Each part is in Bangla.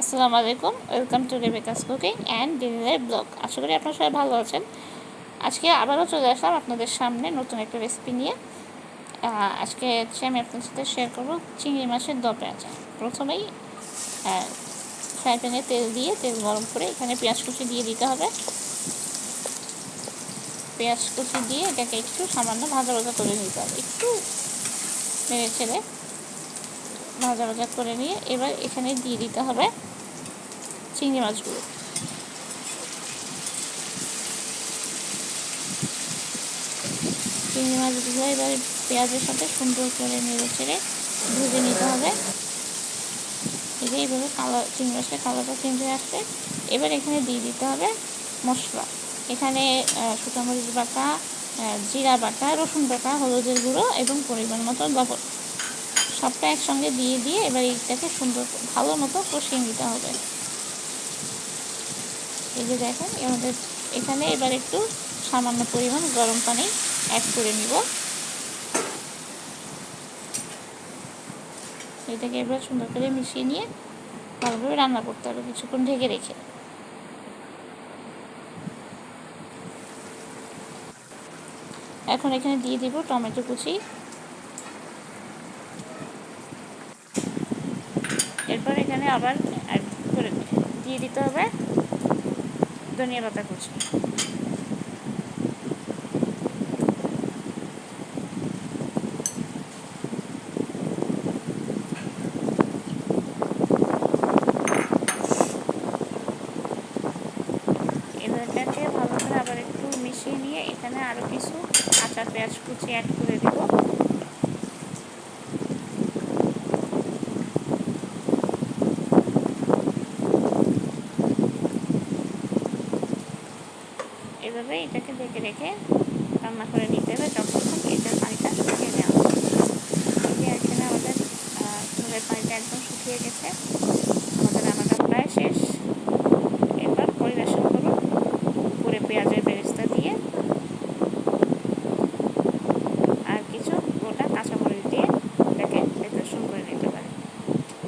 আসসালামু আলাইকুম, welcome to Rebecca's cooking and ডিনারের ব্লগ। আশা করি আপনারা সবাই ভালো আছেন। আজকে আবারও চলে আসলাম আপনাদের সামনে নতুন একটা রেসিপি নিয়ে। আজকে হচ্ছে আমি আপনার সাথে শেয়ার করব চিংড়ি মাছের দ পেঁয়াজা প্রথমেই ফ্রাই প্যানে তেল দিয়ে, তেল গরম করে এখানে পেঁয়াজ কুচি দিয়ে দিতে হবে। পেঁয়াজ কুচি দিয়ে এটাকে একটু সামান্য ভাজা ভাজা করে নিতে হবে। একটু নেড়ে ছেড়ে ভাজা ভাজা করে নিয়ে এবার এখানে দিয়ে দিতে হবে চিংড়ি মাছগুলো। চিংড়ি মাছগুলো এবার পেঁয়াজের সাথে সুন্দর করে নেড়ে ছেড়ে ভেজে নিতে হবে। যে এইভাবে কালার চিংড়ি মাছের কালারটা চেঞ্জ হয়ে আসছে। এবার এখানে দিয়ে দিতে হবে মশলা। এখানে শুকনো মরিচ বাটা জিরা বাটা, রসুন বাটা, হলুদের গুঁড়ো এবং পরিমাণ মতো লবণ। সবটা একসঙ্গে দিয়ে দিয়ে এবার এইটাকে সুন্দর ভালো মতো কষিয়ে নিতে হবে। এই যে দেখেন আমাদের এখানে এবার একটু সামান্য পরিমাণ গরম পানি অ্যাড করে নিব। এটাকে এবার সুন্দর করে মিশিয়ে নিয়ে ভালোভাবে রান্না করতে হবে, কিছুক্ষণ ঢেকে রেখে। এখন এখানে দিয়ে দিব টমেটো কুচি। এরপর এখানে আবার করে দিয়ে দিতে হবে ধনিয়া পাতা কুচি। এটাকে ভালো করে আবার একটু মিশিয়ে নিয়ে এখানে আরও কিছু আচার, পেঁয়াজ কুচি অ্যাড করে দিব। এভাবে এটাকে দেখে রেখে রান্না করে নিতে হবে। যতক্ষণ এটার পানিটা শুকিয়ে নেওয়া হবে যে এখানে আমাদের চুলের পানিটা একদম শুকিয়ে গেছে। আমাদের রান্নাটা প্রায় শেষ। এবার পরিবেশন করুন। পুরে পেঁয়াজের বেরেস্তা দিয়ে আর কিছু গোটা কাঁচামরিচ দিয়ে এটাকে ডেকোরেশন করে নিতে পারে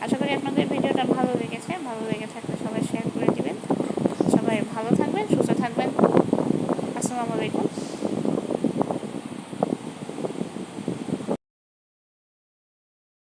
আশা করি আপনাদের ভিডিওটা ভালো লেগেছে। ভালো লেগে থাকলে আলাইকুম